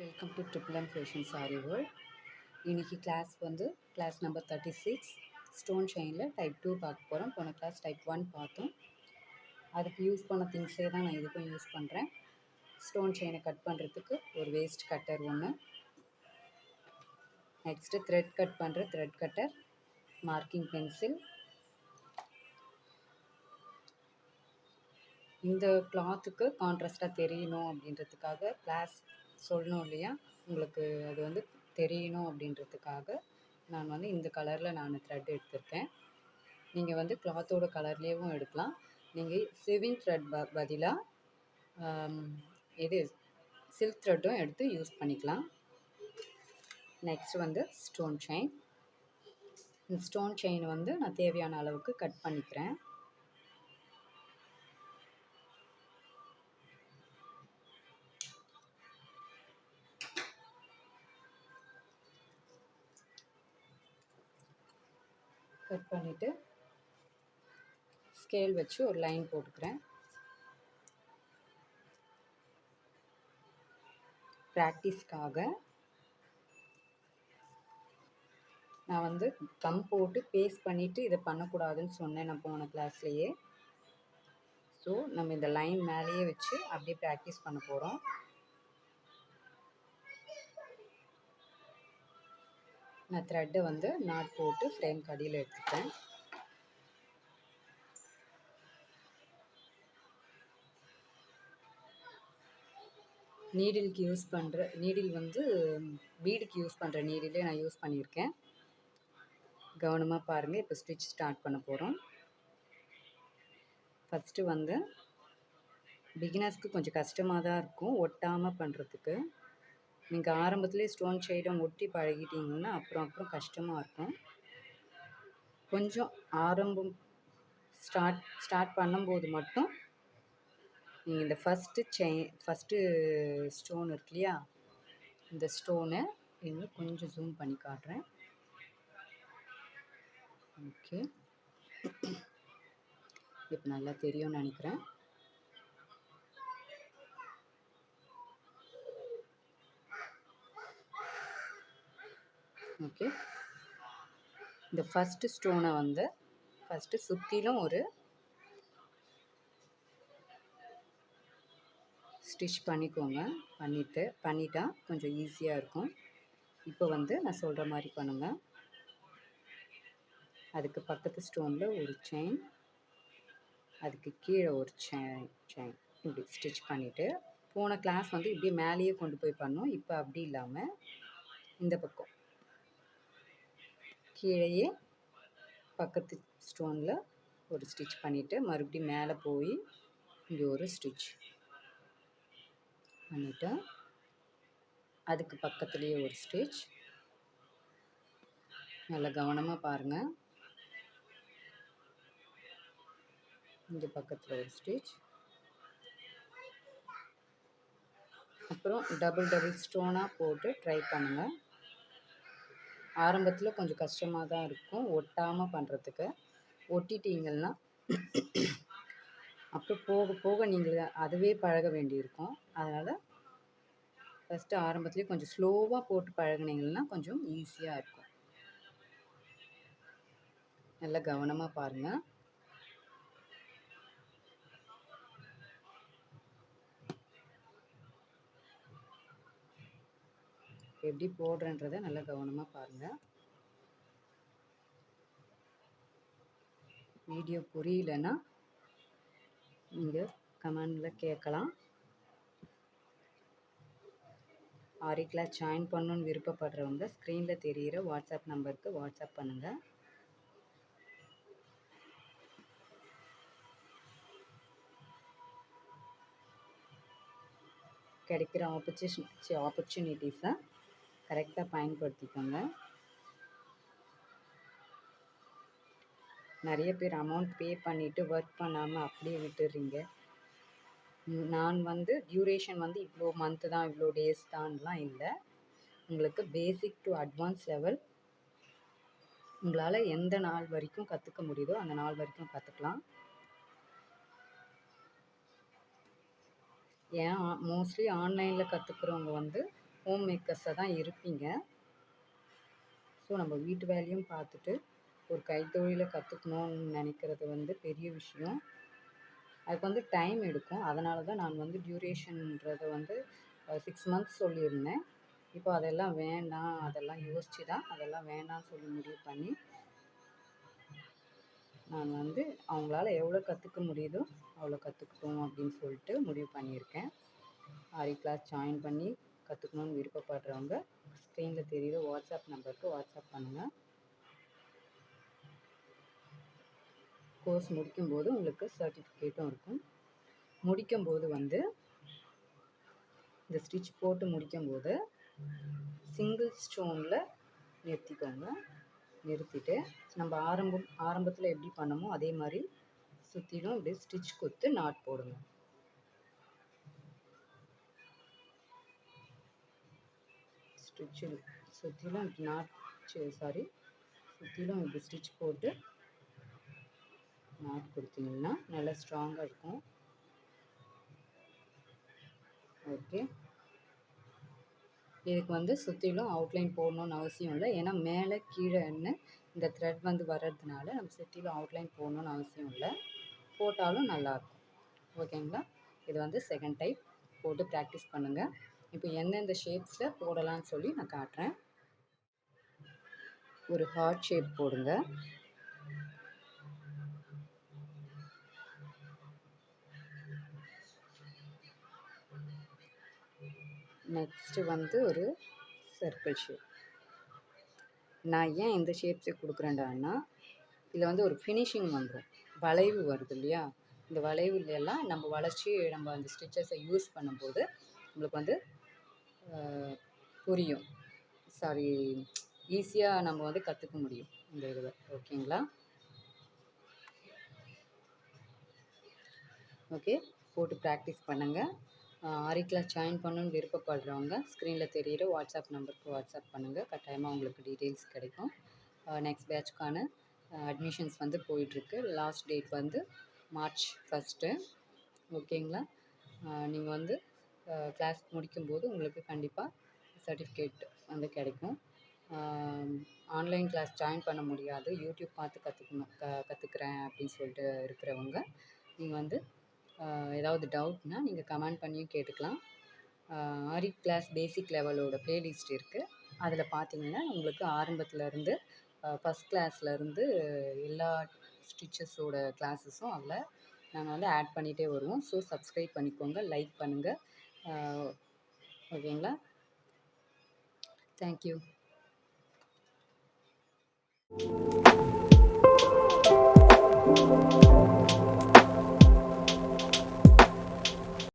Welcome to triple M fashion sari world இன்னைக்கு class வந்து class number thirty six stone செயினில் type two பார்க்க போகிறோம் போன கிளாஸ் டைப் ஒன் பார்த்தோம். அதுக்கு யூஸ் பண்ண திங்ஸே தான் நான் இதுக்கும் யூஸ் பண்ணுறேன் ஸ்டோன் செயினை கட் பண்ணுறதுக்கு ஒரு வேஸ்ட் கட்டர் ஒன்று நெக்ஸ்ட்டு த்ரெட் கட் பண்ணுற த்ரெட் கட்டர் மார்க்கிங் பென்சில் இந்த கிளாத்துக்கு கான்ட்ராஸ்டாக தெரியணும் அப்படின்றதுக்காக கிளாஸ் சொல்லணும் இல்லையா? உங்களுக்கு அது வந்து தெரியணும் அப்படின்றதுக்காக நான் வந்து இந்த கலரில் நான் த்ரெட் எடுத்திருக்கேன். நீங்கள் வந்து கிளாத்தோட கலர்லேயும் எடுக்கலாம். நீங்கள் சிவிங் த்ரெட் ப பதிலாக இது சில்க் த்ரெட்டும் எடுத்து யூஸ் பண்ணிக்கலாம். நெக்ஸ்ட் வந்து ஸ்டோன் செயின் இந்த ஸ்டோன் செயின் வந்து நான் தேவையான அளவுக்கு கட் பண்ணிக்கிறேன். கட் பண்ணிவிட்டு ஸ்கேல் வச்சு ஒரு லைன் போட்டுக்கிறேன். ப்ராக்டிஸ்க்காக நான் வந்து கம் போட்டு பேஸ்ட் பண்ணிவிட்டு இதை பண்ணக்கூடாதுன்னு சொன்னேன் நான் போன கிளாஸ்லேயே ஸோ நம்ம இந்த லைன் மேலேயே வச்சு அப்படியே ப்ராக்டிஸ் பண்ண போகிறோம் நான் த்ரெட்டை வந்து நாட் போட்டு ஃப்ரேம் கடியில் எடுத்துட்டேன் நீடிலுக்கு யூஸ் பண்ணுற நீடில் வந்து பீடுக்கு யூஸ் பண்ணுற நீடிலே நான் யூஸ் பண்ணியிருக்கேன். கவனமாக பாருங்கள் இப்போ ஸ்டிச் ஸ்டார்ட் பண்ண போகிறோம் ஃபஸ்ட்டு வந்து பிகினர்ஸ்க்கு கொஞ்சம் கஷ்டமாக தான் இருக்கும் ஒட்டாமல் பண்ணுறதுக்கு நீங்கள் ஆரம்பத்துலேயே ஸ்டோன் ஷேடம் ஒட்டி பழகிட்டிங்கன்னா அப்புறம் அப்புறம் கஷ்டமாக இருக்கும். கொஞ்சம் ஆரம்பம் ஸ்டார்ட் ஸ்டார்ட் பண்ணும்போது மட்டும் நீங்கள் இந்த ஃபஸ்ட்டு செயின் ஃபஸ்ட்டு ஸ்டோன் இருக்கு இல்லையா? இந்த ஸ்டோனை இது கொஞ்சம் ஜூம் பண்ணி காட்டுறேன். ஓகே இப்போ நல்லா தெரியும்னு நினைக்கிறேன். ஓகே. இந்த ஃபஸ்ட்டு ஸ்டோனை வந்து ஃபஸ்ட்டு சுற்றிலும் ஒரு ஸ்டிச் பண்ணிக்கோங்க. பண்ணிவிட்டு பண்ணிட்டா கொஞ்சம் ஈஸியாக இருக்கும். இப்போ வந்து நான் சொல்கிற மாதிரி பண்ணுங்கள் அதுக்கு பக்கத்து ஸ்டோனில் ஒரு செயின் அதுக்கு கீழே ஒரு செயின் செயின் இப்படி ஸ்டிச் பண்ணிவிட்டு போன கிளாஸ் வந்து இப்படியே மேலேயே கொண்டு போய் பண்ணோம். இப்போ அப்படி இல்லாமல் இந்த பக்கம். கீழேயே பக்கத்து ஸ்டோனில் ஒரு ஸ்டிச் பண்ணிவிட்டு மறுபடியும் மேலே போய் இங்கே ஒரு ஸ்டிச் பண்ணிவிட்டு அதுக்கு பக்கத்துலேயே ஒரு ஸ்டிச். நல்லா கவனமாக பாருங்கள் இங்கே பக்கத்தில் ஒரு ஸ்டிச். அப்புறம் டபுள் டபுள் ஸ்டோனாக போட்டு ட்ரை பண்ணுங்கள் ஆரம்பத்தில் கொஞ்சம் கஷ்டமாக தான் இருக்கும். ஒட்டாமல் பண்ணுறதுக்கு ஒட்டிட்டீங்கன்னா அப்புறம் போக போக நீங்கள் அதுவே பழக வேண்டியிருக்கும். அதனால் ஃபஸ்ட்டு ஆரம்பத்துலேயே கொஞ்சம் ஸ்லோவாக போட்டு பழகினீங்கன்னா கொஞ்சம் ஈஸியாக இருக்கும். நல்லா கவனமாக பாருங்கள் எப்படி போடுறேன்றதை நல்லா கவனமாக பாருங்கள் வீடியோ புரியலன்னா நீங்கள் கமெண்டில் கேட்கலாம். ஆரி கிளாஸ் ஜாயின் பண்ணணுன்னு விருப்பப்படுறவங்க ஸ்க்ரீனில் தெரிகிற வாட்ஸ்அப் நம்பருக்கு வாட்ஸ்அப் பண்ணுங்கள் கிடைக்கிற ஆப்பர்ச்சுனிட்டி ஆப்பர்ச்சுனிட்டிஸை கரெக்டாக பயன்படுத்திக்கோங்க. நிறைய பேர் அமௌண்ட் பே பண்ணிவிட்டு ஒர்க் பண்ணாமல் அப்படியே விட்டுடுறீங்க நான் வந்து டியூரேஷன் வந்து இவ்வளோ மந்த்து தான் இவ்வளோ டேஸ் தான்லாம் இல்லை. உங்களுக்கு பேசிக் டு அட்வான்ஸ் லெவல் உங்களால் எந்த நாள் வரைக்கும் கற்றுக்க முடியுதோ அந்த நாள் வரைக்கும் கற்றுக்கலாம் ஏன் மோஸ்ட்லி ஆன்லைனில் கற்றுக்குறவங்க வந்து ஹோம் மேக்கர்ஸாக தான் இருப்பீங்க. ஸோ நம்ம வீட்டு வேலையும் பார்த்துட்டு ஒரு கைத்தொழிலை கற்றுக்கணுன்னு நினைக்கிறது வந்து பெரிய விஷயம். அதுக்கு வந்து டைம் எடுக்கும். அதனால தான் நான் வந்து டியூரேஷன்ன்றதை வந்து சிக்ஸ் மந்த்ஸ் சொல்லியிருந்தேன். இப்போ அதெல்லாம் வேண்டாம். அதெல்லாம் யோசித்து தான் அதெல்லாம் வேண்டாம்னு சொல்லி முடிவு பண்ணி நான் வந்து அவங்களால எவ்வளோ கற்றுக்க முடியுதோ அவ்வளோ கற்றுக்கிட்டோம் அப்படின்னு சொல்லிட்டு முடிவு பண்ணியிருக்கேன். ஆரி கிளாஸ் ஜாயின் பண்ணி கற்றுக்கணுன்னு விருப்பப்படுறவங்க ஸ்க்ரீனில் தெரியுற வாட்ஸ்அப் நம்பருக்கு வாட்ஸ்அப் பண்ணுங்கள் கோர்ஸ் முடிக்கும்போது உங்களுக்கு சர்டிஃபிகேட்டும் இருக்கும். முடிக்கும்போது வந்து இந்த ஸ்டிச் போட்டு முடிக்கும்போது சிங்கிள் ஸ்டோனில் நிறுத்திக்கோங்க. நிறுத்திட்டு நம்ம ஆரம்பம் ஆரம்பத்தில் எப்படி பண்ணமோ அதே மாதிரி சுற்றிலும் இப்படி ஸ்டிச் குத்து நாட் போடுங்க. ஸ்டிச்சு சுற்றிலும் இப்படி நாட் சாரி சுற்றிலும் இப்படி ஸ்டிச் போட்டு நாட் கொடுத்தீங்கன்னா நல்லா ஸ்ட்ராங்காக இருக்கும். ஓகே இதுக்கு வந்து சுற்றிலும் அவுட்லைன் போடணுன்னு அவசியம் இல்லை. ஏன்னா மேலே கீழேன்னு இந்த த்ரெட் வந்து வர்றதுனால நம்ம சுற்றிலும் அவுட்லைன் போடணுன்னு அவசியம் இல்லை. போட்டாலும் நல்லாயிருக்கும் ஓகேங்களா இது வந்து செகண்ட் டைப் போட்டு ப்ராக்டிஸ் பண்ணுங்கள் இப்போ எந்தெந்த ஷேப்ஸில் போடலாம்னு சொல்லி நான் காட்டுறேன். ஒரு ஹார்ட் ஷேப் போடுங்க. நெக்ஸ்ட்டு வந்து ஒரு சர்க்கிள் ஷேப் நான் ஏன் இந்த ஷேப்ஸை கொடுக்குறேன்டான்னா இதில் வந்து ஒரு ஃபினிஷிங் வந்துடும் வளைவு வருது இல்லையா? இந்த வளைவுல எல்லாம் நம்ம வளைச்சி நம்ம அந்த ஸ்டிச்சஸை யூஸ் பண்ணும்போது நம்மளுக்கு வந்து புரியும். சாரி ஈஸியாக நம்ம வந்து கற்றுக்க முடியும் இந்த இதில் ஓகேங்களா ஓகே போட்டு ப்ராக்டிஸ் பண்ணுங்கள் ஆரி கிளாஸ் ஜாயின் பண்ணணும்னு விருப்பப்படுறவங்க ஸ்க்ரீனில் தெரியிற வாட்ஸ்அப் நம்பருக்கு வாட்ஸ்அப் பண்ணுங்கள் கட்டாயமாக உங்களுக்கு டீட்டெயில்ஸ் கிடைக்கும். நெக்ஸ்ட் பேட்ச்க்கான அட்மிஷன்ஸ் வந்து போயிட்டுருக்கு. லாஸ்ட் டேட் வந்து மார்ச் ஃபஸ்ட்டு ஓகேங்களா நீங்கள் வந்து கிளாஸ் முடிக்கும்போது உங்களுக்கு கண்டிப்பாக சர்டிஃபிகேட் வந்து கிடைக்கும். ஆன்லைன் கிளாஸ் ஜாயின் பண்ண முடியாது. யூடியூப் பார்த்து கற்றுக்கணும் க கற்றுக்குறேன் அப்படின்னு சொல்லிட்டு இருக்கிறவங்க நீங்கள் வந்து ஏதாவது டவுட்னா நீங்கள் கமெண்ட் பண்ணியும் கேட்டுக்கலாம். ஆரி கிளாஸ் பேசிக் லெவலோட ப்ளேலிஸ்ட் இருக்குது அதில் பார்த்தீங்கன்னா உங்களுக்கு ஆரம்பத்துலேருந்து ஃபஸ்ட் கிளாஸ்லேருந்து எல்லா ஸ்டிச்சஸோட கிளாஸஸும் அதில் நாங்கள் வந்து ஆட் பண்ணிகிட்டே வருவோம். ஸோ சப்ஸ்கிரைப் பண்ணிக்கோங்க லைக் பண்ணுங்கள் ஓகேங்களா தேங்க்யூ